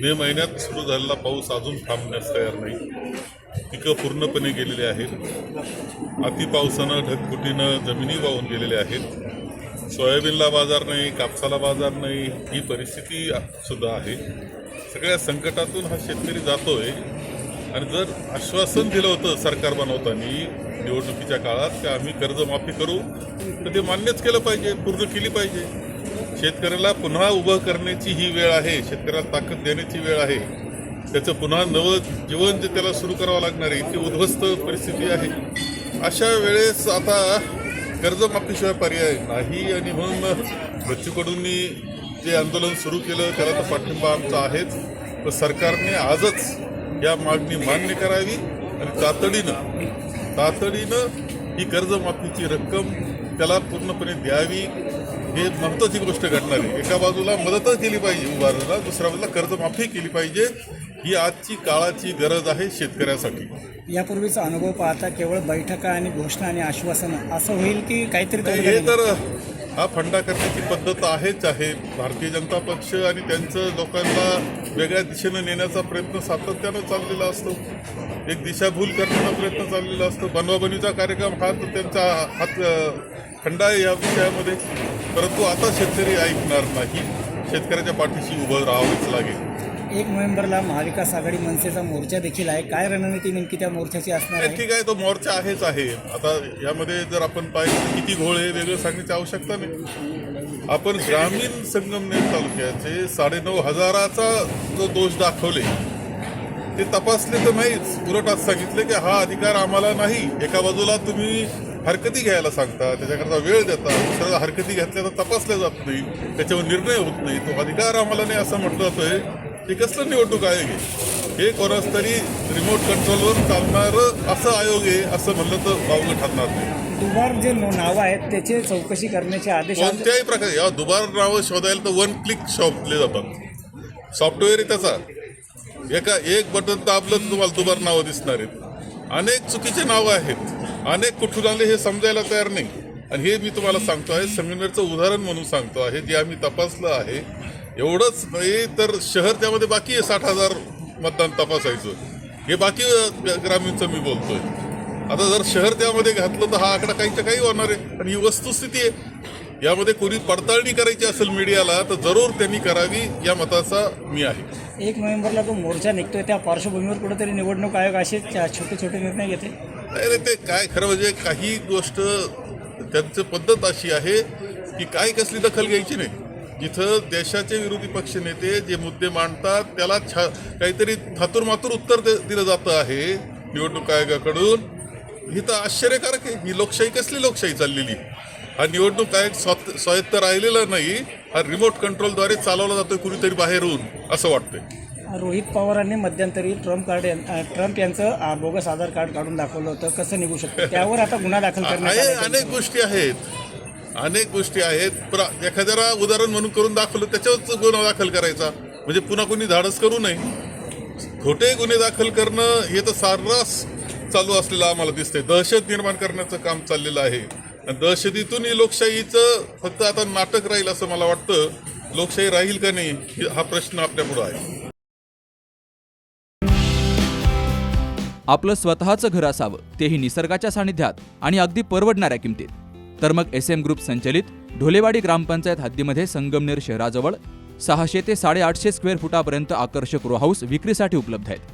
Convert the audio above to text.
मे महिन्यात सुरू झालेला पाऊस अजून थांबण्यास तयार नाही. पिकं पूर्णपणे गेलेली आहेत. अतिपावसानं ढगफुटीनं जमिनी वाहून गेलेल्या आहेत. सोयाबीनला बाजार नाही कापसाला बाजार नाही ही परिस्थिती सुद्धा आहे. सगळ्या संकटातून हा शेतकरी जातोय. आणि जर आश्वासन दिलं होतं सरकार बनवताना निवडणुकीच्या काळात की आम्ही कर्जमाफी करू तर ते मान्यच केलं पाहिजे पूर्ण केली पाहिजे. शेतकऱ्याला पुन्हा उभं करण्याची ही वेळ आहे शेतकऱ्याला ताकद देण्याची वेळ आहे. त्याचं पुन्हा नवं जीवन जे त्याला सुरू करावं लागणार आहे ती उद्ध्वस्त परिस्थिती आहे. अशा वेळेस आता कर्जमाफीशिवाय पर्याय नाही आणि म्हणून बच्चूकडूंनी जे आंदोलन सुरू केलं त्याला तर पाठिंबा आमचा आहेच. तर सरकारने आजच या मागणी मान्य करावी आणि तातडीनं तातडीनं ही कर्जमाफीची रक्कम त्याला पूर्णपणे द्यावी. हे महत्वाची गोष्ट घडणार आहे. एका बाजूला मदतच केली पाहिजे उभारला दुसऱ्या बाजूला कर्जमाफी केली पाहिजे ही आजची काळाची गरज आहे शेतकऱ्यासाठी. यापूर्वीचा अनुभव पाहता केवळ बैठका आणि घोषणा आणि आश्वासनं असं होईल की काहीतरी हे? तर हा फंडा करण्याची पद्धत आहेच आहे. भारतीय जनता पक्ष आणि त्यांचं लोकांना वेगळ्या दिशेनं नेण्याचा प्रयत्न सातत्यानं चाललेला असतो. एक दिशाभूल करण्याचा प्रयत्न चाललेला असतो. बनवाबनीचा कार्यक्रम हा तर त्यांचा हात खंडा आहे या विषयामध्ये. परंतु आता शेतकरी ऐकणार नाही. शेतकऱ्याच्या पाठीशी उभं राहावंच लागेल. एक नोव्हेंबरला महाविकास आघाडी मनसेचा मोर्चा देखील आहे. काय रणनीती नेमकी त्या मोर्चाची असणार ठीक आहे तो मोर्चा आहेच आहे. आता यामध्ये जर आपण पाहिलं किती घोळ आहे वेगळं सांगण्याची आवश्यकता नाही. आपण ग्रामीण संगमनेर तालुक्याचे साडेनऊ हजाराचा जो दोष दाखवले ते तपासले तर नाहीच. उलट आज सांगितले की हा अधिकार आम्हाला नाही. एका बाजूला तुम्ही हरकती घ्यायला सांगता त्याच्याकरता वेळ देता दुसऱ्या हरकती घेतल्या तर तपासल्या जात नाही त्याच्यावर निर्णय होत नाही. तो अधिकार आम्हाला नाही असं म्हटलं जातोय हे कसलं निवडणूक आयोग आहे हे? कोणाच तरी रिमोट कंट्रोलवर चालणारं असं आयोग आहे असं म्हणलं तर वावगं ठरणार नाही. दुबार जे नावं आहेत त्याचे चौकशी करण्याचे आदेश कोणत्याही प्रकारे या दुबार नावं शोधायला तर वन क्लिक शोधले जातात. सॉफ्टवेअर आहे त्याचा. एका एक बटन दाबलं तुम्हाला दुबार नावं दिसणार आहेत. अनेक चुकीचे नावं आहेत. अनेक कुठून आले हे समजायला तयार नाही. आणि हे मी तुम्हाला सांगतो आहे संगमेरचं उदाहरण म्हणून सांगतो आहे जे आम्ही तपासलं आहे. एवढंच नाही तर शहर त्यामध्ये बाकी आहे साठ हजार मतदान तपासायचं. हे बाकी ग्रामीणचं मी बोलतोय. आता जर शहर त्यामध्ये घातलं तर हा आकडा काहीच्या काही होणार आहे. आणि ही वस्तुस्थिती आहे. यामध्ये कोणी पडताळणी करायची असेल मीडियाला तर जरूर त्यांनी करावी या मताचा मी आहे. एक नोव्हेंबरला जो मोर्चा निघतोय त्या पार्श्वभूमीवर कुठेतरी निवडणूक आयोग असे छोटे छोटे निर्णय घेते नाही ते काय खरं म्हणजे काही गोष्ट त्यांचं पद्धत अशी आहे की काय कसली दखल घ्यायची नाही. जिथं देशाचे विरोधी पक्ष नेते जे मुद्दे मांडतात त्याला छा काहीतरी थातूर मातूर उत्तर दे- दिलं जातं आहे निवडणूक आयोगाकडून. ही तर आश्चर्यकारक आहे. ही लोकशाही कसली लोकशाही चाललेली? हा निवडणूक आयोग स्वात स्वायत्त राहिलेला नाही हा रिमोट कंट्रोलद्वारे चालवला जातोय कुणीतरी बाहेरून असं वाटतंय. रोहित पवारांनी मध्यंतरी ट्रम्प कार्ड ट्रम्प यांचं बोगस आधार कार्ड काढून दाखवलं होतं. कसं निघू शकतं? त्यावर आता गुन्हा दाखल करण्यात अनेक गोष्टी आहेत. अनेक गोष्टी आहेत. एखाद्याला उदाहरण म्हणून करून दाखवलं त्याच्यावरच गुन्हा दाखल करायचा. म्हणजे पुन्हा कोणी धाडस करू नये. खोटे गुन्हे दाखल करणं हे तर सर्रास चालू असलेलं आम्हाला दिसतंय. दहशत निर्माण करण्याचं काम चाललेलं आहे. दहशतीतून लोकशाहीचं फक्त आता नाटक राहील असं मला वाटतं. लोकशाही राहील का नाही हा प्रश्न आपल्यापुढे आहे. आपलं स्वतःचं घर असावं तेही निसर्गाच्या सानिध्यात आणि अगदी परवडणाऱ्या किमतीत. तर मग एस एम ग्रुप संचलित ढोलेवाडी ग्रामपंचायत हद्दीमध्ये संगमनेर शहराजवळ सहाशे ते साडेआठशे स्क्वेअर फुटापर्यंत आकर्षक रो हाऊस विक्रीसाठी उपलब्ध आहेत.